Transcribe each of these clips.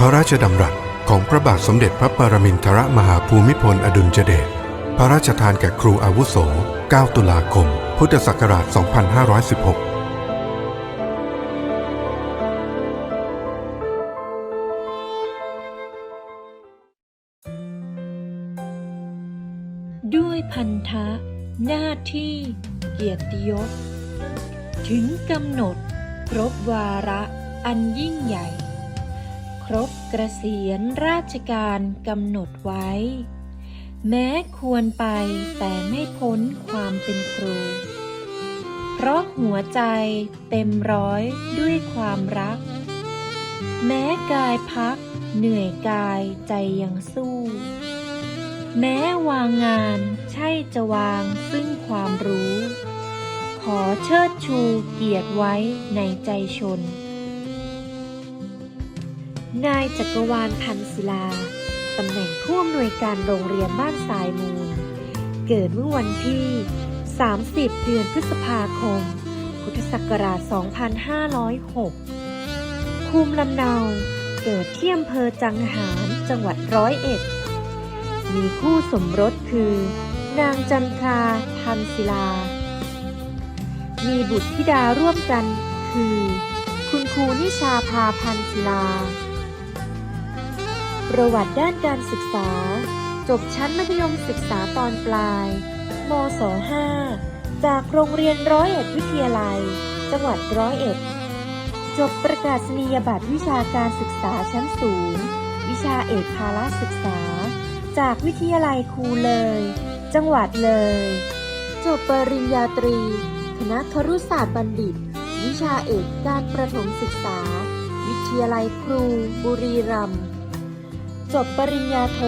พระราชดำรัสของพระบาทสมเด็จพระปรมินทรมหาภูมิพลอดุลยเดช พระราชทานแก่ครูอาวุโส 9 ตุลาคม พุทธศักราช 2516ด้วยพันธะ หน้าที่ เกียรติยศ ถึงกำหนด ครบวาระอันยิ่งใหญ่ ครบเกษียณราชการกำหนดไว้ แม้ควรไปแต่ไม่พ้นความเป็นครู เพราะหัวใจเต็มร้อยด้วยความรัก แม้กายพักเหนื่อยกายใจยังสู้ แม้วางงานใช่จะวางซึ่งความรู้ ขอเชิดชูเกียรติไว้ในใจชน นายจักรวาลพันศิลา ตำแหน่งผู้อำนวยการโรงเรียนบ้านสายมูล เกิดเมื่อวันที่ 30 เดือนพฤษภาคม พุทธศักราช 2506 ภูมิลำเนา เกิดที่อำเภอจังหารจังหวัดร้อยเอ็ด มีคู่สมรสคือ นางจันทราพันศิลา มีบุตรธิดาร่วมกันคือ คุณครูนิชาพาพันศิลา ประวัติด้านการศึกษา จบชั้นมัธยมศึกษาตอนปลายมศ5จากโรงเรียนร้อยเอ็ดวิทยาลัย จังหวัดร้อยเอ็ด จบประกาศนียบัตรวิชาการศึกษาชั้นสูง วิชาเอกภาระศึกษา จากวิทยาลัยครูเลย จังหวัดเลย จบปริญญาตรี คณะครุศาสตร์บัณฑิต วิชาเอกการประถมศึกษา วิทยาลัยครู บุรีรัมย์ จบปริญญาโท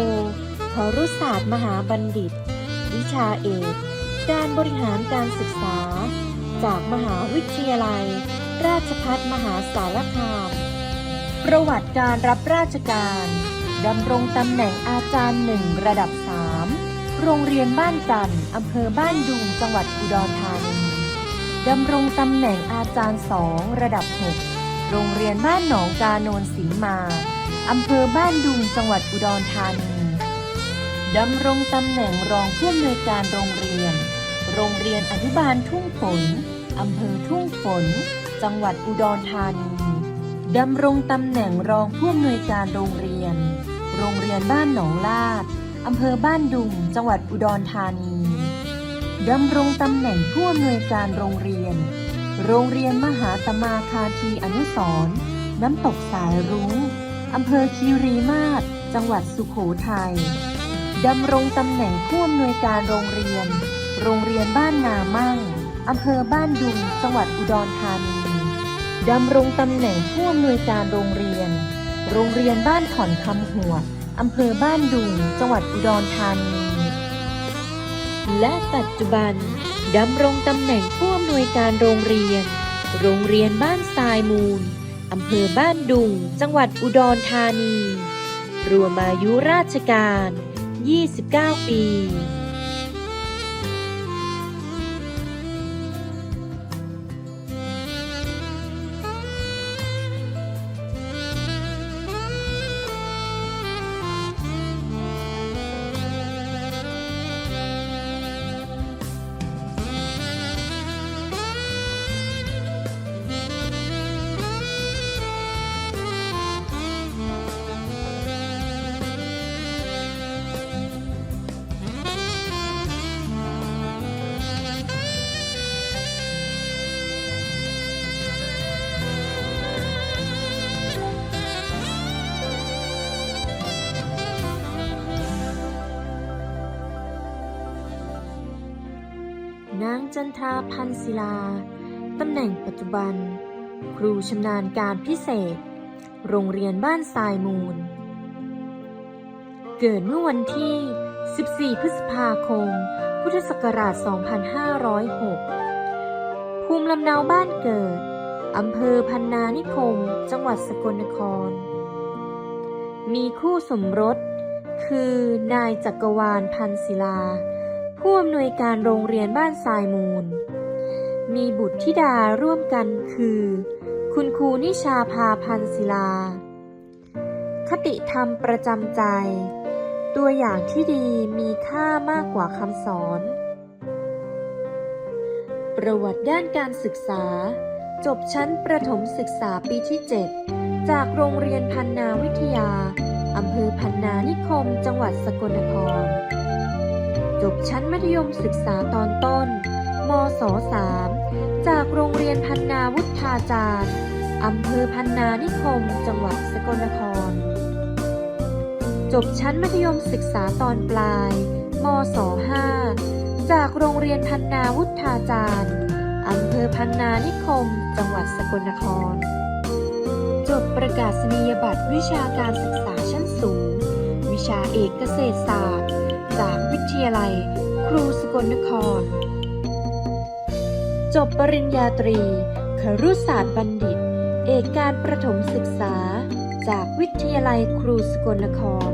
ครุศาสตร์มหาบัณฑิต วิชาเอก การบริหารการศึกษา จากมหาวิทยาลัย ราชภัฏมหาสารคาม ประวัติการรับราชการดำรงตำแหน่งอาจารย์หนึ่งระดับ 3 โรงเรียนบ้านจันทร์อำเภอบ้านดุงจังหวัดอุดรธานีดำรงตำแหน่งอาจารย์สองระดับ 6 โรงเรียนบ้านหนองกาโนนสีมา อำเภอบ้านดุงจังหวัดอุดรธานีดำรงตำแหน่งรองผู้อำนวยการโรงเรียน โรงเรียนอนุบาลทุ่งฝนอำเภอทุ่งฝน จังหวัดอุดรธานีดำรงตำแหน่งรองผู้อำนวยการโรงเรียน โรงเรียนบ้านหนองลาดอำเภอบ้านดุงจังหวัดอุดรธานีดำรงตำแหน่งผู้อำนวยการโรงเรียน โรงเรียนมหาตมาคาทีอนุสรน้ำตกสายรุ้ง อำเภอคีรีมาศจังหวัดสุโขทัยดำรงตำแหน่งผู้อำนวยการโรงเรียน โรงเรียนบ้านนามั่งอำเภอบ้านดุงจังหวัดอุดรธานีดำรงตำแหน่งผู้อำนวยการโรงเรียน โรงเรียนบ้านขอนคำหัวอำเภอบ้านดุงจังหวัดอุดรธานีและปัจจุบันดำรงตำแหน่งผู้อำนวยการโรงเรียน โรงเรียนบ้านทรายมูล อำเภอบ้านดุง จังหวัดอุดรธานี รวมอายุราชการ 29 ปี จันทราพันศิลา ตำแหน่งปัจจุบัน ครูชำนาญการพิเศษ โรงเรียนบ้านทรายมูล เกิดเมื่อวันที่ 14 พฤษภาคม พุทธศักราช 2506 ภูมิลำเนาบ้านเกิด อำเภอพันนานิคม จังหวัดสกลนคร มีคู่สมรส คือนายจักรวาลพันศิลา ผู้อำนวยการโรงเรียนบ้านทรายมูล มีบุตรธิดาร่วมกันคือ คุณครูนิชาพาพันศิลา คติธรรมประจำใจ ตัวอย่างที่ดีมีค่ามากกว่าคำสอน ประวัติด้านการศึกษา จบชั้นประถมศึกษาปีที่ 7 จากโรงเรียนพันนาวิทยาอำเภอพันนานิคม จังหวัดสกลนคร จบชั้นมัธยมศึกษาตอนต้น มศ 3 จากโรงเรียนพันนาวุฒาจารย์อำเภอพันนานิคม จังหวัดสกลนคร จบชั้นมัธยมศึกษาตอนปลาย มศ 5 จากโรงเรียนพันนาวุฒาจารย์อำเภอพันนานิคม จังหวัดสกลนคร จบประกาศนียบัตรวิชาการศึกษาชั้นสูง วิชาเอกเกษตรศาสตร์ จาก วิทยาลัย ครูสกลนคร จบปริญญาตรีครุศาสตร์บัณฑิต เอกการประถมศึกษา จากวิทยาลัยครูสกลนคร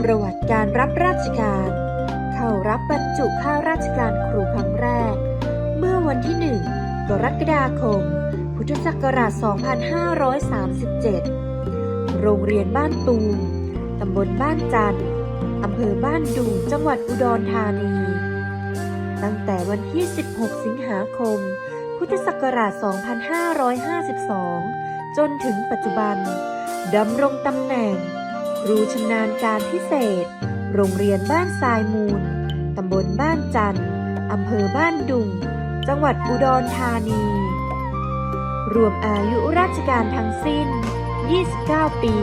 ประวัติการรับราชการ เข้ารับบรรจุข้าราชการครูครั้งแรก เมื่อวันที่ 1 กรกฎาคม พุทธศักราช 2537 โรงเรียนบ้านตูม ตำบลบ้านจันทร์ อำเภอบ้านดุงจังหวัดอุดรธานี ตั้งแต่วันที่ 16 สิงหาคม พุทธศักราช 2552 จนถึงปัจจุบันดำรงตำแหน่ง ครูชำนาญการพิเศษ โรงเรียนบ้านทรายมูล ตำบลบ้านจันทร์อำเภอบ้านดุง จังหวัดอุดรธานี รวมอายุราชการทั้งสิ้น 29 ปี